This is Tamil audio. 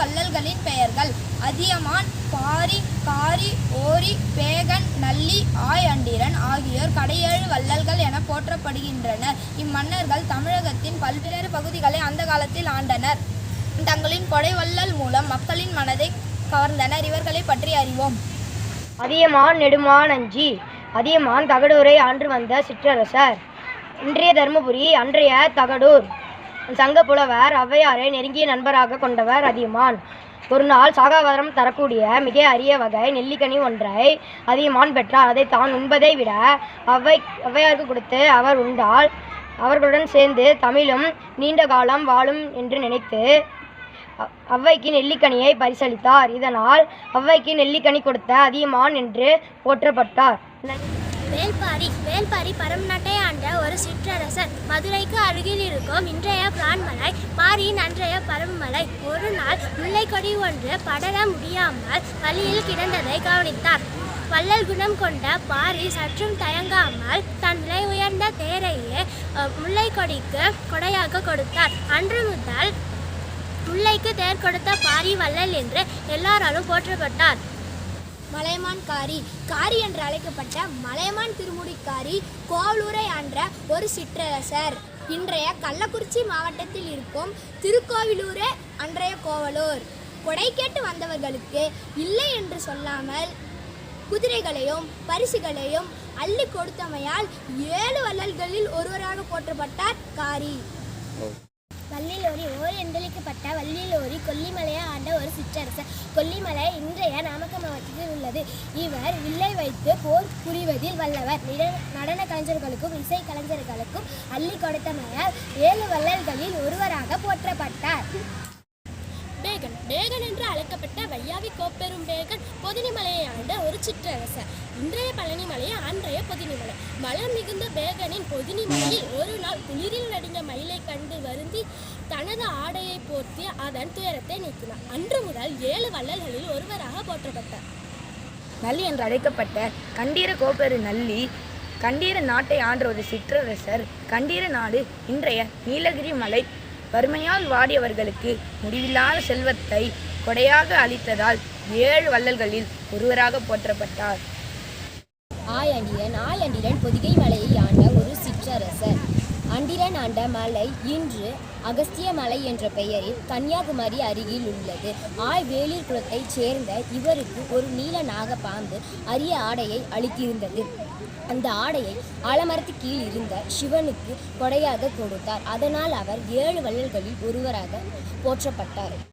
வள்ளல்களின் பெயர்கள். அதியமான் பாரி காரி ஓரி பேகன் நல்லி ஆய் அண்டிரன் ஆகியோர் கடையேழு வள்ளல்கள் என போற்றப்படுகின்றனர். இம்மன்னர்கள் தமிழகத்தின் பல்வேறு பகுதிகளை அந்த காலத்தில் ஆண்டனர். தங்களின் கொடை வள்ளல் மூலம் மக்களின் மனதை கவர்ந்தனர். இவர்களை பற்றி அறிவோம். அதியமான் நெடுமானஞ்சி அதியமான் தகடூரை ஆண்டு வந்த சிற்றரசர். இன்றைய தருமபுரி அன்றைய தகடூர். சங்க புலவர் ஔவையாரை நெருங்கிய நண்பராக கொண்டவர் அதியமான். ஒரு நாள் சாகாவரம் தரக்கூடிய மிக அரிய வகை நெல்லிக்கனி ஒன்றை அதியமான் பெற்றார். அதை தான் உண்பதை விட ஔவை ஔவையாருக்கு கொடுத்து அவர் உண்டால் அவர்களுடன் சேர்ந்து தமிழும் நீண்ட காலம் வாழும் என்று நினைத்து அ- ஔவைக்கு நெல்லிக்கனியை பரிசளித்தார். இதனால் ஔவைக்கு நெல்லிக்கனி கொடுத்த அதியமான் என்று போற்றப்பட்டார். வேல்பாரி வேல்பாரி பரமநாட்டை ஆண்ட ஒரு சிற்றரசர். மதுரைக்கு அருகில் இருக்கும் இன்றைய பிரான்மலை பாரியின் அன்றைய பரமமலை ஒரு நாள் முல்லைக்கொடி ஒன்று படர முடியாமல் வழியில் கிடந்ததை கவனித்தார். வள்ளல் குணம் கொண்ட பாரி சற்றும் தயங்காமல் தன் விலை உயர்ந்த தேரையே முல்லைக்கொடிக்கு கொடையாக கொடுத்தார். அன்று முதல் முல்லைக்கு தேர் கொடுத்த பாரி வள்ளல் என்று எல்லாராலும் போற்றப்பட்டார். மலையமான் காரி காரி என்று அழைக்கப்பட்ட மலையமான் திருமுடிக்காரி கோவலூரை ஆண்ட ஒரு சிற்றரசர். இன்றைய கள்ளக்குறிச்சி மாவட்டத்தில் இருக்கும் திருக்கோவிலூரே அன்றைய கோவலூர். கொடை கேட்டு வந்தவர்களுக்கு இல்லை என்று சொல்லாமல் குதிரைகளையும் பரிசுகளையும் அள்ளி கொடுத்தமையால் ஏழு வள்ளல்களில் ஒருவராக போற்றப்பட்டார் காரி. வள்ளிலோரி ஓர் என்றழைக்கப்பட்ட வள்ளிலோரி கொல்லிமலையை ஆண்ட ஒரு சிற்றரசர். கொல்லிமலை இன்றைய நாமக்கல் மாவட்டத்தில் உள்ளது. இவர் வில்லை வைத்து போர் புரிவதில் வல்லவர். நடன கலைஞர்களுக்கும் இசை கலைஞர்களுக்கும் அள்ளி கொடுத்தமையால் ஏழு வள்ளல்களில் ஒருவராக போற்றப்பட்டார். பேகன் பேகன் என்று அழைக்கப்பட்ட வையாவி கோப்பெரும் பேகன் பொதினிமலையை ஆண்ட ஒரு சிற்றரசர். இன்றைய பழனிமலையை அன்றைய பொதினிமலை. மலம் மிகுந்த பேகனின் பொதினிமலையில் ஒரு நாள் குளிரில் நடுங்க மயிலை கண்டு வருந்தி தனது ஆடையை போர்த்தி அதன் துயரத்தை நீக்கினார். அன்று முதல் ஏழு வள்ளல்களில் ஒருவராக போற்றப்பட்டார். நல்லி என்று அழைக்கப்பட்ட கண்டீர கோப்பெரு நல்லி கண்டீர நாட்டை ஆண்ட ஒரு சிற்றரசர். கண்டீர நாடு இன்றைய நீலகிரி மலை வறுமையால் வாடியவர்களுக்கு முடிவில்லாத செல்வத்தை கொடையாக அளித்ததால் ஏழு வள்ளல்களில் ஒருவராக போற்றப்பட்டார். ஆயண்டியன் ஆயண்டியன் பொதிகை மலையை ஆண்ட ஒரு சிற்றரசர். அண்டிரன் ஆண்ட மலை இன்று அகஸ்திய மலை என்ற பெயரில் கன்னியாகுமரி அருகில் உள்ளது. ஆய் வேளிர் குலத்தைச் சேர்ந்த இவருக்கு ஒரு நீல நாக பாம்பு அரிய ஆடையை அளித்திருந்தது. அந்த ஆடையை ஆலமரத்து கீழ் இருந்த சிவனுக்கு கொடையாக கொடுத்தார். அதனால் அவர் ஏழு வள்ளல்களில் ஒருவராக போற்றப்பட்டார்.